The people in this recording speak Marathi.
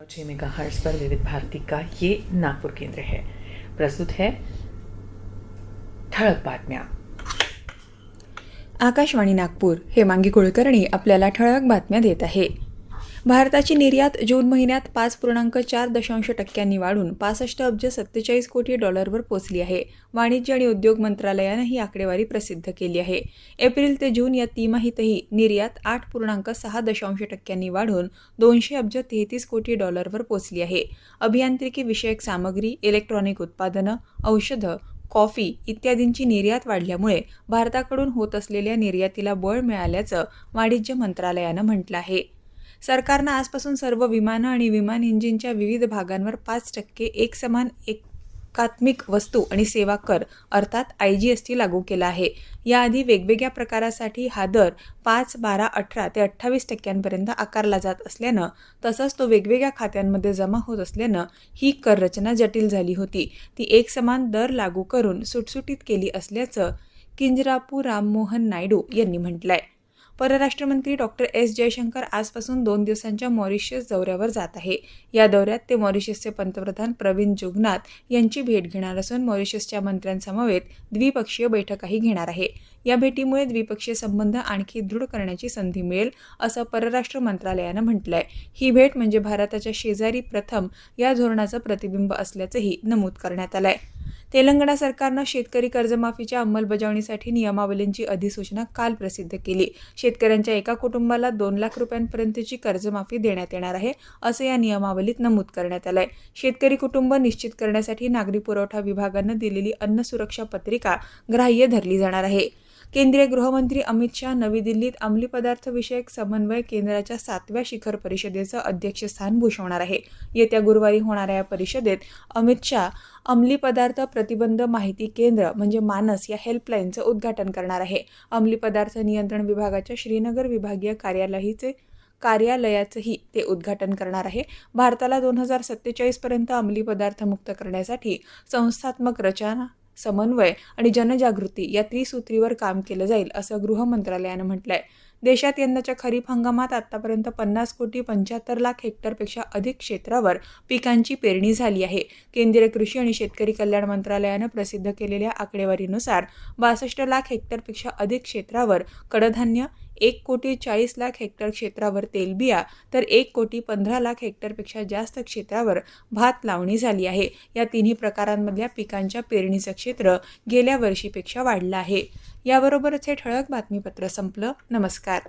छः मेगा हर्ट्ज पर विविध भारती का ये नागपुर केंद्र है। प्रस्तुत है ठळक बातम्या। आकाशवाणी नागपूर हेमांगी कुलकर्णी आपल्याला ठळक बातम्या देत आहे. भारताची निर्यात जून महिन्यात पाच पूर्णांक चार दशांश टक्क्यांनी वाढून पासष्ट अब्ज सत्तेचाळीस कोटी डॉलरवर पोचली आहे. वाणिज्य आणि उद्योग मंत्रालयानं ही आकडेवारी प्रसिद्ध केली आहे. एप्रिल ते जून या तिमाहीतही निर्यात आठ पूर्णांक सहा दशांश टक्क्यांनी वाढून दोनशे अब्ज तेहतीस कोटी डॉलरवर पोचली आहे. अभियांत्रिकी विषयक सामग्री इलेक्ट्रॉनिक उत्पादनं औषधं कॉफी इत्यादींची निर्यात वाढल्यामुळे भारताकडून होत असलेल्या निर्यातीला बळ मिळाल्याचं वाणिज्य मंत्रालयानं म्हटलं आहे. सरकारनं आजपासून सर्व विमानं आणि विमान इंजिनच्या विविध भागांवर पाच टक्के एकसमान एकात्मिक वस्तू आणि सेवा कर अर्थात आय जी एस टी लागू केला आहे. याआधी वेगवेगळ्या प्रकारासाठी हा दर पाच बारा अठरा ते अठ्ठावीस टक्क्यांपर्यंत आकारला जात असल्यानं तसंच तो वेगवेगळ्या खात्यांमध्ये जमा होत असल्यानं ही कर रचना जटिल झाली होती. ती एकसमान दर लागू करून सुटसुटीत केली असल्याचं किंजरापू राममोहन नायडू यांनी म्हटलं आहे परराष्ट्रमंत्री डॉक्टर एस जयशंकर आजपासून दोन दिवसांच्या मॉरिशस दौऱ्यावर जात आहे. या दौऱ्यात ते मॉरिशसचे पंतप्रधान प्रवीण जुगनाथ यांची भेट घेणार असून मॉरिशसच्या मंत्र्यांसमवेत द्विपक्षीय बैठकही घेणार आहे. या भेटीमुळे द्विपक्षीय संबंध आणखी दृढ करण्याची संधी मिळेल असं परराष्ट्र मंत्रालयानं म्हटलंय. ही भेट म्हणजे भारताच्या शेजारी प्रथम या धोरणाचं प्रतिबिंब असल्याचंही नमूद करण्यात आलंय. तेलंगणा सरकारनं शेतकरी कर्जमाफीच्या अंमलबजावणीसाठी नियमावलींची अधिसूचना काल प्रसिद्ध केली. शेतकऱ्यांच्या एका कुटुंबाला दोन लाख रुपयांपर्यंतची कर्जमाफी देण्यात येणार आहे असं या नियमावलीत नमूद करण्यात आलंय. शेतकरी कुटुंब निश्चित करण्यासाठी नागरी पुरवठा विभागानं दिलेली अन्न सुरक्षा पत्रिका ग्राह्य धरली जाणार आहे. केंद्रीय गृहमंत्री अमित शहा नवी दिल्लीत अंमली पदार्थविषयक समन्वय केंद्राच्या सातव्या शिखर परिषदेचं अध्यक्षस्थान भूषवणार आहे. येत्या गुरुवारी होणाऱ्या या परिषदेत अमित शहा अंमली पदार्थ प्रतिबंध माहिती केंद्र म्हणजे मानस या हेल्पलाईनचं उद्घाटन करणार आहे. अंमली पदार्थ नियंत्रण विभागाच्या श्रीनगर विभागीय कार्यालयाचे कार्यालयाचंही ते उद्घाटन करणार आहे. भारताला दोन हजार सत्तेचाळीसपर्यंत अंमली पदार्थ मुक्त करण्यासाठी संस्थात्मक रचना समन्वय आणि जनजागृती या त्रिसूत्रीवर काम केलं जाईल असं गृह मंत्रालयानं म्हटलंय. देशात यंदाच्या खरीप हंगामात आतापर्यंत पन्नास कोटी पंच्याहत्तर लाख हेक्टरपेक्षा अधिक क्षेत्रावर पिकांची पेरणी झाली आहे. केंद्रीय कृषी आणि शेतकरी कल्याण मंत्रालयानं प्रसिद्ध केलेल्या आकडेवारीनुसार बासष्ट लाख हेक्टरपेक्षा अधिक क्षेत्रावर कडधान्य एक कोटी चाळीस लाख हेक्टर क्षेत्रावर तेलबिया तर एक कोटी पंधरा लाख हेक्टरपेक्षा जास्त क्षेत्रावर भात लावणी झाली आहे. या तिन्ही प्रकारांमधल्या पिकांच्या पेरणीचं क्षेत्र गेल्या वर्षीपेक्षा वाढलं आहे. याबरोबरच हे ठळक बातमीपत्र संपलं. नमस्कार.